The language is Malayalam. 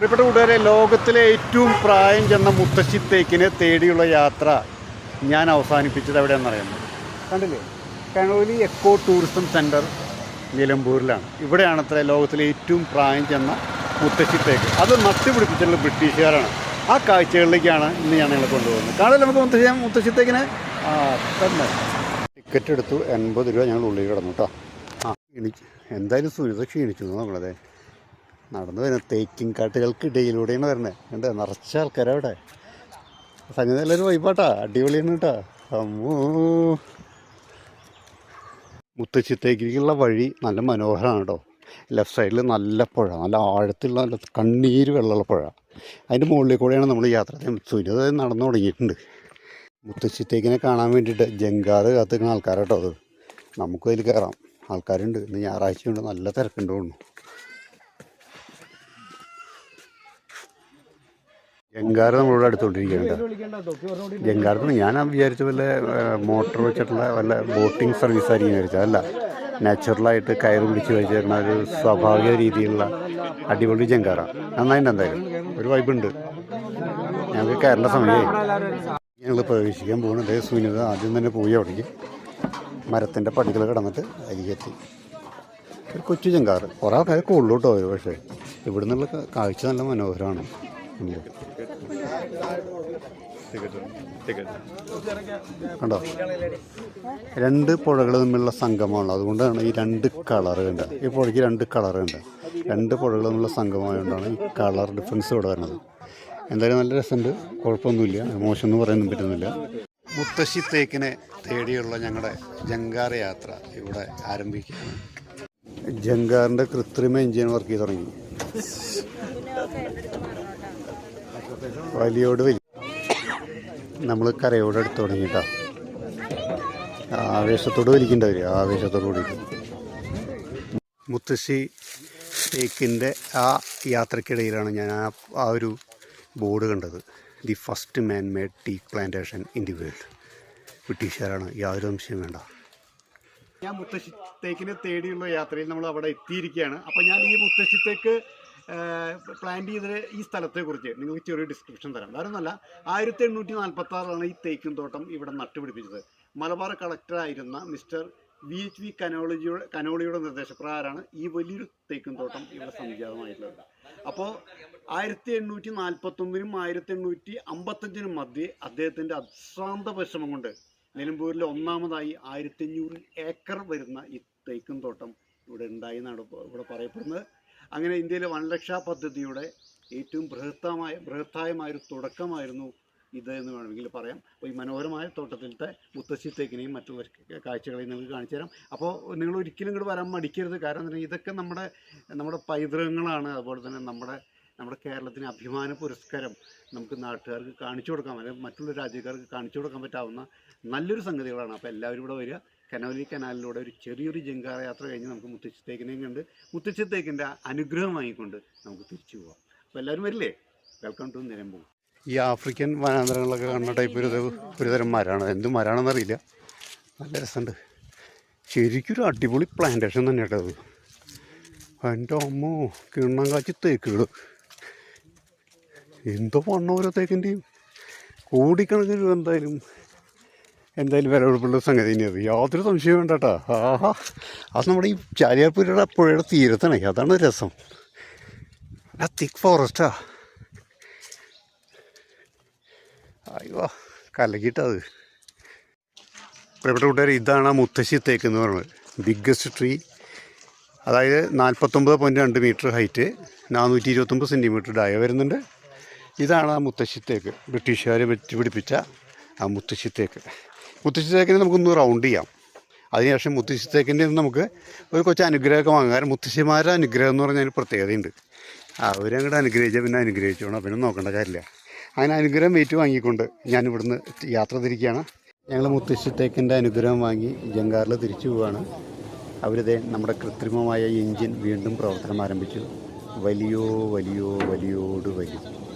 പ്രിയപ്പെട്ട കൂട്ടുകാരെ ലോകത്തിലെ ഏറ്റവും പ്രായം ചെന്ന മുത്തശ്ശി തേക്കിനെ തേടിയുള്ള യാത്ര ഞാൻ അവസാനിപ്പിച്ചത് എവിടെയാണെന്നറിയാമോ കണ്ടില്ലേ? കനോലി എക്കോ ടൂറിസം സെന്റർ നിലമ്പൂരിലാണ്. ഇവിടെയാണ് അത്ര ലോകത്തിലെ ഏറ്റവും പ്രായം ചെന്ന മുത്തശ്ശി തേക്ക്. അത് നട്ടുപിടിപ്പിച്ചിട്ടുള്ള ബ്രിട്ടീഷുകാരാണ്. ആ കാഴ്ചകളിലേക്കാണ് ഇന്ന് ഞാൻ നിങ്ങളെ കൊണ്ടുപോകുന്നത്. കാണാൻ നമുക്ക് മുത്തശ്ശി മുത്തശ്ശി തേക്കിനെ? ആ തന്നെ. ടിക്കറ്റ് എടുത്തു എൺപത് രൂപ ഞങ്ങൾ ഉള്ളിൽ കിടന്നു കേട്ടോ. ആ ക്ഷീണിച്ച് എന്തായാലും സുനിത ക്ഷീണിച്ചു നമ്മളതെ നടന്നു വരുന്നത്. തേക്കിൻ കാട്ടുകൾക്കിടയിലൂടെയാണ് വരുന്നത്. ഉണ്ട് നിറച്ച അവിടെ. സംഗതി നല്ലൊരു വൈബാട്ടാ അടിപൊളിയാണ് കേട്ടോ. അമ്മോ. മുത്തശ്ശിത്തേക്കുള്ള വഴി നല്ല മനോഹരമാണ് കേട്ടോ. ലെഫ്റ്റ് സൈഡിൽ നല്ല പുഴ. നല്ല ആഴത്തിലുള്ള നല്ല കണ്ണീര് വെള്ളമുള്ള പുഴ. അതിന്റെ മുകളിൽ കൂടെയാണ് നമ്മൾ യാത്ര സുനിത നടന്നു തുടങ്ങിയിട്ടുണ്ട്. മുത്തശ്ശിത്തേക്കിനെ കാണാൻ വേണ്ടിയിട്ട് ജങ്കാറ് കാത്തുക്കുന്ന ആൾക്കാരാട്ടോ അത്. നമുക്കും അതിൽ കയറാം. ആൾക്കാരുണ്ട്. ഇന്ന് ഞായറാഴ്ചയുണ്ട് നല്ല തിരക്കുണ്ട് തോന്നുന്നു. ജങ്കാറ് നമ്മളോട് അടുത്തോണ്ടിരിക്കുന്നുണ്ട് ജങ്കാരത്തിന് ഞാൻ വിചാരിച്ച വല്ല മോട്ടോർ വെച്ചിട്ടുള്ള വല്ല ബോട്ടിംഗ് സർവീസ് ആയിരിക്കും വിചാരിച്ചത്. അല്ല നാച്ചുറലായിട്ട് കയറ് പിടിച്ച് വെച്ചിരുന്ന ഒരു സ്വാഭാവിക രീതിയിലുള്ള അടിപൊളി ജങ്കാറ. നന്നായിട്ട് എന്തായാലും ഒരു വൈബുണ്ട് ഞങ്ങൾക്ക് കയറേണ്ട സമയമായി. ഞങ്ങൾ പ്രവേശിക്കാൻ പോകുന്നുണ്ട് സുനിത ആദ്യം തന്നെ പോയി അവിടേക്ക്. മരത്തിന്റെ പടികൾ കിടന്നിട്ട് അരികെത്തി ഒരു കൊച്ചു ജങ്കാറ്. കുറേ ആൾക്കാർ കൂടുതലോട്ട് പോയത് പക്ഷേ. ഇവിടെ നിന്നുള്ള കാഴ്ച നല്ല മനോഹരമാണ്. കണ്ടോ? രണ്ട് പുഴകൾ തമ്മിലുള്ള സംഗമമാണ്. അതുകൊണ്ടാണ് ഈ രണ്ട് കളർ ഉണ്ട് ഈ പുഴയ്ക്ക് രണ്ട് കളർ ഉണ്ട് രണ്ട് പുഴകൾ തമ്മിലുള്ള സംഗമമായതുകൊണ്ടാണ് ഈ കളർ ഡിഫറൻസ് ഇവിടെ വരുന്നത്. എന്തായാലും നല്ല രസമുണ്ട്. കുഴപ്പമൊന്നുമില്ല. മോശം എന്ന് പറയാനൊന്നും പറ്റുന്നില്ല. മുത്തശ്ശി തേക്കിനെ തേടിയുള്ള ഞങ്ങളുടെ ജങ്കാർ യാത്ര ഇവിടെ ആരംഭിക്കുകയാണ്. ജങ്കാറിന്റെ കൃത്രിമ എഞ്ചിൻ വർക്ക് ചെയ്ത് തുടങ്ങി. വലിയോട് വലിയ നമ്മൾ കരയോട് അടുത്ത് തുടങ്ങിട്ടോ ആവേശത്തോട് വലിക്കണ്ട വരിക ആവേശത്തോട് കൂടിയിട്ട് മുത്തശ്ശി തേക്കിന്റെ ആ യാത്രക്കിടയിലാണ് ഞാൻ ആ ആ ഒരു ബോർഡ് കണ്ടത്. The first man made tea plantation in the world. ബ്രിട്ടീഷുകാരാണ്. യാതൊരു സംശയം വേണ്ട. ഞാൻ മുത്തശ്ശി തേക്കിനെ തേടിയുള്ള യാത്രയിൽ നമ്മൾ അവിടെ എത്തിയിരിക്കുകയാണ്. അപ്പോൾ ഞാൻ ഈ മുത്തശ്ശിത്തേക്ക് പ്ലാൻ ചെയ്ത ഈ സ്ഥലത്തെക്കുറിച്ച് നിങ്ങൾക്ക് ചെറിയ ഡിസ്ക്രിപ്ഷൻ തരാം. വേറെ ഒന്നല്ല ആയിരത്തി എണ്ണൂറ്റി നാൽപ്പത്തി ആറിലാണ് ഈ തേക്കും തോട്ടം ഇവിടെ നട്ടുപിടിപ്പിച്ചത്. മലബാർ കളക്ടറായിരുന്ന മിസ്റ്റർ വി എച്ച് വി കനോളജിയുടെ കനോളിയുടെ നിർദ്ദേശപ്രകാരമാണ് ഈ വലിയൊരു തേക്കും തോട്ടം ഇവിടെ സംജാതമായിട്ടുള്ളത് അപ്പോൾ ആയിരത്തി എണ്ണൂറ്റി നാൽപ്പത്തൊമ്പതിനും ആയിരത്തി എണ്ണൂറ്റി അമ്പത്തഞ്ചിനും മധ്യേ അദ്ദേഹത്തിന്റെ അശ്രാന്ത പരിശ്രമം കൊണ്ട് നിലമ്പൂരിലെ ഒന്നാമതായി ആയിരത്തി അഞ്ഞൂറ് ഏക്കർ വരുന്ന ഈ തേക്കും തോട്ടം ഇവിടെ ഉണ്ടായി എന്നാണ് ഇവിടെ പറയപ്പെടുന്നത്. അങ്ങനെ ഇന്ത്യയിലെ വനരക്ഷാ പദ്ധതിയുടെ ഏറ്റവും ബൃഹത്തമായ ബൃഹത്തായമായൊരു തുടക്കമായിരുന്നു ഇത് എന്ന് വേണമെങ്കിൽ പറയാം. അപ്പോൾ ഈ മനോഹരമായ തോട്ടത്തിലത്തെ മുത്തശ്ശി തേക്കിനെയും മറ്റുള്ള കാഴ്ചകളെയും നിങ്ങൾക്ക് കാണിച്ചു തരാം. അപ്പോൾ നിങ്ങൾ ഒരിക്കലും ഇങ്ങോട്ട് വരാൻ മടിക്കരുത്. കാരണം ഇതൊക്കെ നമ്മുടെ നമ്മുടെ പൈതൃകങ്ങളാണ്. അതുപോലെ തന്നെ നമ്മുടെ നമ്മുടെ കേരളത്തിന് അഭിമാന പുരസ്കാരം നമുക്ക് നാട്ടുകാർക്ക് കാണിച്ചു കൊടുക്കാൻ അല്ലെങ്കിൽ മറ്റുള്ള രാജ്യക്കാർക്ക് കാണിച്ചു കൊടുക്കാൻ പറ്റാവുന്ന നല്ലൊരു സംഗതികളാണ്. അപ്പോൾ എല്ലാവരും ഇവിടെ വരിക. കനോലി കനാലിലൂടെ ഒരു ചെറിയൊരു ജങ്കാറ യാത്ര കഴിഞ്ഞ് നമുക്ക് മുത്തശ്ശിത്തേക്കിനെയും കണ്ട് മുത്തശ്ശിത്തേക്കിന്റെ അനുഗ്രഹം വാങ്ങിക്കൊണ്ട് നമുക്ക് തിരിച്ചു പോവാം. അപ്പോൾ എല്ലാവരും വരില്ലേ? വെൽക്കം ടു നിലമ്പൂർ ഈ ആഫ്രിക്കൻ വനാന്തരങ്ങളൊക്കെ കാണുന്ന ടൈപ്പ് ഒരു ഒരു തരം മരമാണ് എന്ത് മരമാണെന്ന് അറിയില്ല നല്ല രസമുണ്ട്. ശരിക്കും ഒരു അടിപൊളി പ്ലാന്റേഷൻ തന്നെ കേട്ടോ അത്. എന്റെ അമ്മോ കിണ്ണം കാച്ചി തേക്കുകൾ എന്തോ വണ്ണ ഓരോ തേക്കിന്റെയും കോടിക്കണക്കിന് എന്തായാലും എന്തായാലും വില കൊടുപ്പുള്ള സംഗതി തന്നെയത് യാതൊരു സംശയവും വേണ്ട കേട്ടോ ആഹാ. അത് നമ്മുടെ ഈ ചാലിയാർപ്പുരയുടെ പുഴയുടെ തീരത്താണ്. അതാണ് രസം. ആ തിക്ക് ഫോറസ്റ്റാ അയ്യോ കലക്കിട്ടത് പ്രിയപ്പെട്ട കൂട്ടുകാർ ഇതാണ് ആ മുത്തശ്ശി തേക്ക് എന്ന് പറയുന്നത്. ബിഗ്ഗസ്റ്റ് ട്രീ അതായത് നാൽപ്പത്തൊമ്പത് പോയിന്റ് രണ്ട് മീറ്റർ ഹൈറ്റ് നാനൂറ്റി ഇരുപത്തൊമ്പത് സെന്റിമീറ്റർ ഡായ വരുന്നുണ്ട്. ഇതാണ് ആ മുത്തശ്ശി തേക്ക്. ബ്രിട്ടീഷുകാർ വെച്ച് പിടിപ്പിച്ച ആ മുത്തശ്ശിത്തേക്ക് മുത്തശ്ശിത്തേക്കിനെ നമുക്കൊന്ന് റൗണ്ട് ചെയ്യാം. അതിനുശേഷം മുത്തശ്ശിത്തേക്കിന്റെ നമുക്ക് ഒരു കൊച്ചു അനുഗ്രഹമൊക്കെ വാങ്ങാം. കാരണം മുത്തശ്ശിമാരുടെ അനുഗ്രഹം എന്ന് പറഞ്ഞാൽ പ്രത്യേകതയുണ്ട്. അവരങ്ങോട്ട് അനുഗ്രഹിച്ചാൽ പിന്നെ അനുഗ്രഹിച്ചോണം പിന്നെ നോക്കേണ്ട കാര്യമില്ല. അങ്ങനെ അനുഗ്രഹം വെയിറ്റ് വാങ്ങിക്കൊണ്ട് ഞാൻ ഇവിടുന്ന് യാത്ര തിരിക്കുകയാണ്. ഞങ്ങൾ മുത്തശ്ശിത്തേക്കിന്റെ അനുഗ്രഹം വാങ്ങി ജങ്കാറിൽ തിരിച്ചു പോവുകയാണ്. അവരിതേ നമ്മുടെ കൃത്രിമമായ എഞ്ചിൻ വീണ്ടും പ്രവർത്തനം ആരംഭിച്ചു. വലിയോ വലിയോ വലിയോട് വലി.